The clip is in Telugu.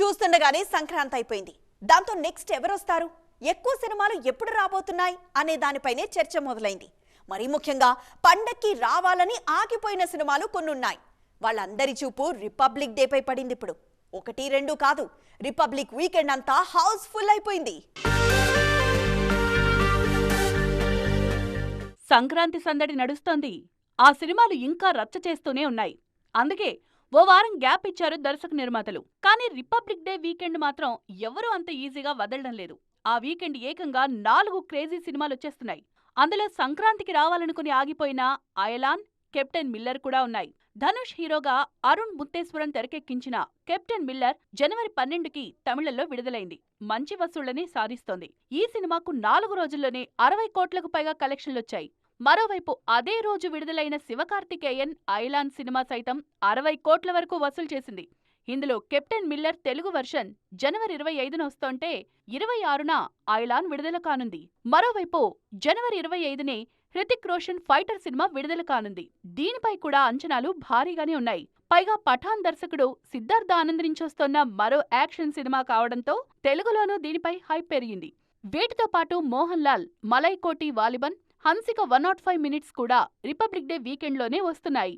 చూస్తుండగానే సంక్రాంతి అయిపోయింది. దాంతో నెక్స్ట్ ఎవరొస్తారు? ఎక్కువ సినిమాలు ఎప్పుడు రాబోతున్నాయి? అనే దానిపైనే చర్చ మొదలైంది. మరీ ముఖ్యంగా పండక్కి రావాలని ఆగిపోయిన సినిమాలు కొన్ని ఉన్నాయి వాళ్ళందరి చూపు రిపబ్లిక్ డేపై పడింది ఇప్పుడు. ఒకటి రెండు కాదు. రిపబ్లిక్ వీకెండ్ అంతా హౌస్ఫుల్ అయిపోయింది. సంక్రాంతి సందడి నడుస్తోంది. ఆ సినిమాలు ఇంకా రచ్చ చేస్తూనే ఉన్నాయి. అందుకే ఓ వారం గ్యాప్ ఇచ్చారు దర్శక నిర్మాతలు. కానీ రిపబ్లిక్ డే వీకెండ్ మాత్రం ఎవరూ అంత ఈజీగా వదలడం లేదు. ఆ వీకెండ్ ఏకంగా నాలుగు క్రేజీ సినిమాలు వచ్చేస్తున్నాయి. అందులో సంక్రాంతికి రావాలనుకుని ఆగిపోయిన అయలాన్ కెప్టెన్ మిల్లర్ కూడా ఉన్నాయి. ధనుష్ హీరోగా అరుణ్ ముత్తేశ్వరం తెరకెక్కించిన కెప్టెన్ మిల్లర్ జనవరి పన్నెండుకి తమిళంలో విడుదలైంది. మంచి వసూళ్ళని సాధిస్తోంది. ఈ సినిమాకు నాలుగు రోజుల్లోనే అరవై కోట్లకు పైగా కలెక్షన్లొచ్చాయి. మరోవైపు అదే రోజు విడుదలైన శివకార్తికేయన్ ఐలాన్ సినిమా సైతం అరవై కోట్ల వరకు వసూలు చేసింది. ఇందులో కెప్టెన్ మిల్లర్ తెలుగు వర్షన్ జనవరి ఇరవై ఐదున వస్తోంటే ఇరవై ఆరున ఐలాన్ విడుదల కానుంది. మరోవైపు జనవరి ఇరవై ఐదునే హృతిక్ రోషన్ ఫైటర్ సినిమా విడుదల కానుంది. దీనిపై కూడా అంచనాలు భారీగానే ఉన్నాయి. పైగా పఠాన్ దర్శకుడు సిద్ధార్థ ఆనంద్ నుంచి వస్తోన్న మరో యాక్షన్ సినిమా కావడంతో తెలుగులోనూ దీనిపై హైప్ పెరిగింది. వీటితో పాటు Mohan Lal Malaikottai Vaaliban Hansika one not five minutes కూడా రిపబ్లిక్ డే వీకెండ్లోనే వస్తున్నాయి.